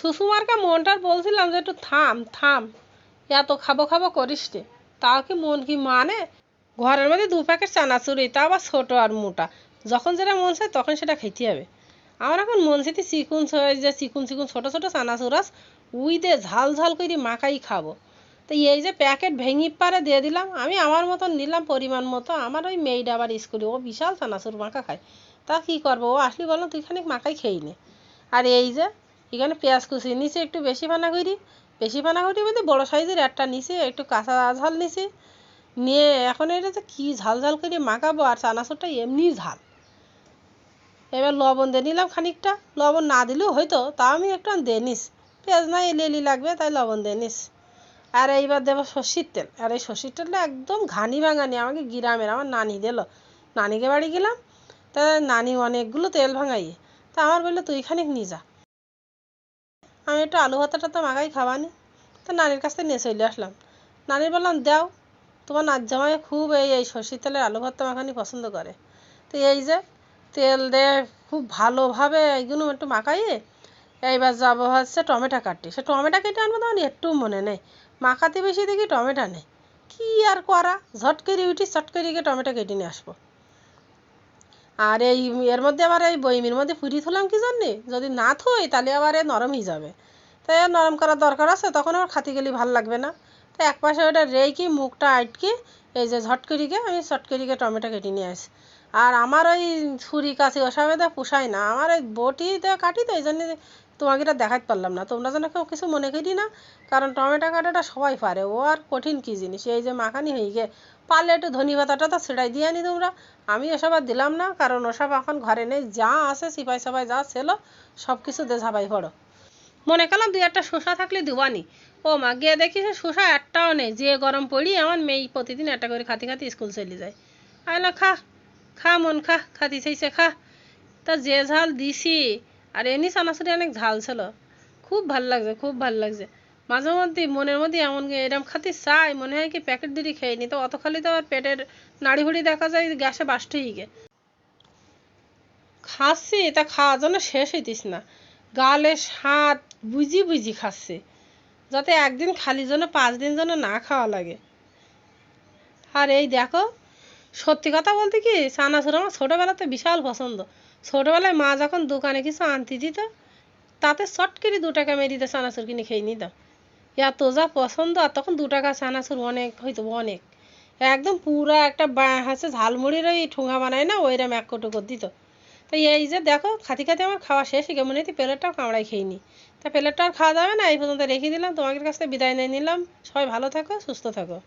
সুষুমারকে মনটার বলছিলাম যে একটু থাম থাম। এত খাব খাব করিস রে। তাও কি মন কি মানে? ঘরের মধ্যে দু প্যাকেট চানাচুরি তা আবার ছোটো আর মোটা। যখন যেটা মন চায় তখন সেটা খেতে হবে। আমার এখন মন চাইতে চিকুন যে চিকুন চিকুন ছোটো ছোটো চানাচুর আস উই দে ঝাল ঝাল করে মাখাই খাব। তো এই যে প্যাকেট ভেঙে পারে দিয়ে দিলাম, আমি আমার মতন নিলাম পরিমাণ মতো। আমার ওই মেয়েটা আবার স্কুলে, ও বিশাল চানাচুর মাখা খায়। তা কী করব? ও আসলি বললাম তুই খানিক মাখাই খেয়ে নে। আর এই যে এখানে পেঁয়াজ কুচি, নিচে একটু বেশি পানা করি বেশি পানা করি বলতে বড়ো সাইজের একটা নিচে, একটু কাঁচা ঝাল নিচে। নিয়ে এখন এটা যে কী ঝাল ঝাল করে মাখাবো আর চানাচুরটা এমনি ঝাল। এবার লবণ দিয়ে নিলাম খানিকটা। লবণ না দিলেও হয়তো, তাও আমি একটু দিয়ে নিস। পেঁয়াজ না এলি লাগবে, তাই লবণ দিয়ে নিস। আর এইবার দেবো সর্ষের তেল। আর এই সর্ষের তেলটা একদম ঘানি ভাঙানি, আমাকে গ্রামের আমার নানি দিল। নানিকে বাড়ি গেলাম, তা নানি অনেকগুলো তেল ভাঙাইয়ে। তা আমার বলল, তুই খানিক নিয়ে যা। আমি একটু আলু ভাতাটা তো মাখাই খাওয়ানি। তো নানির কাছ থেকে নিয়ে চলে আসলাম। নানির বললাম, দাও, তোমার নাচ জামাই খুব এই এই সর্ষের তেলের আলু ভর্তা মাখানি পছন্দ করে। তো এই যে তেল দিয়ে খুব ভালোভাবে এইগুলো একটু মাখাইয়ে এইবার যাব হচ্ছে টমেটো কাটতে। সে টমেটো কেটে আনব তখন একটু মনে নেই। মাখাতে বেশি দেখি টমেটো নেই। কী আর করা? ঝট করে উঠি, চট করে গিয়ে টমেটো কেটে নিয়ে আসব। আর এই, এর মধ্যে আবার এই বইমের মধ্যে ফুরি থুলাম কি জন্যে? যদি না থই, তাহলে আবার এ নরম হয়ে যাবে। তাই নরম করার দরকার আছে, তখন আবার খাতে গেলে ভালো লাগবে না। তাই এক পাশে ওটা রেখে মুখটা আটকে, এই যে ঝট করিকে আমি চট করিকে টমেটো কেটে নিয়ে আসি। আর আমার ওই ছুরি কাছে ওসবে তো পোষায় না, আমার ওই বটি দিয়ে কাটি তো, এই জন্যে তোমাকে এটা দেখাতে পারলাম না। তোমরা যেন কেউ কিছু মনে করি না, কারণ টমেটো কাটাটা সবাই পারে, ও আর কঠিন কী জিনিস? এই যে মাখানি হয়ে গে পারলে একটু ধনি পাতাটা তো ছেড়াই দিয়ে আনি তোমরা। আমি ওসব আর দিলাম না, কারণ ওসব এখন ঘরে নেই, যা আছে, সিপাই সাপাই যা ছিল সব কিছু দে ঝাপাই পড়ো। মনে করলাম দুই একটা শসা থাকলে দিবানি। ও মা, গিয়ে দেখি সে শসা একটাও নেই। যে গরম পড়ি, আমার মেয়ে প্রতিদিন একটা করে খাতি খাতি স্কুল চলে যায়। আইলো, খা খা, মন খা, খাতি চাইছে, খা। তা যে ঝাল দিছি, আর এমনি চানাচুরি অনেক ঝাল ছিল। খুব ভালো লাগছে, খুব ভালো লাগছে। মাঝে মধ্যে মনের মধ্যে এমন এরম খাতে চাই, মনে হয় কি প্যাকেট দিদি খেয়ে নি তো অত খালি তো আবার পেটের নাড়ি হুড়ি দেখা যায়, গ্যাসে হয়ে গে। খাচ্ছি, তা খাওয়ার জন্য শেষ হইতিস না। গালে স্বাদ বুঝি বুঝি খাচ্ছে। যাতে একদিন খালি জন্য পাঁচ দিন জন্য না খাওয়া লাগে। আর এই দেখো, সত্যি কথা বলতে কি চানাচুর আমার ছোটোবেলাতে বিশাল পছন্দ। ছোটোবেলায় মা যখন দোকানে কিছু আনতে দিত, তাতে চট করে দু টাকা মেরিতে চানাচুর কিনে খেয়ে নিতাম এত যা পছন্দ, আর তখন দু টাকা চানাচুর অনেক, হয়তো অনেক। একদম পুরা একটা হচ্ছে ঝালমুড়ির ওই ঠোঙা বানায় না ওইরকম এক কোটো করে দিত। তো এই যে দেখো খাতি খাতি আমার খাওয়া শেষ কেমন হইতে প্লেটটাও কামড়ায় খেয়ে নি। তা প্লেটটা আর খাওয়া যাবে না, এই পর্যন্ত রেখে দিলাম, তোমাদের কাছ থেকে বিদায় নিয়ে নিলাম। সবাই ভালো থাকো, সুস্থ থাকো।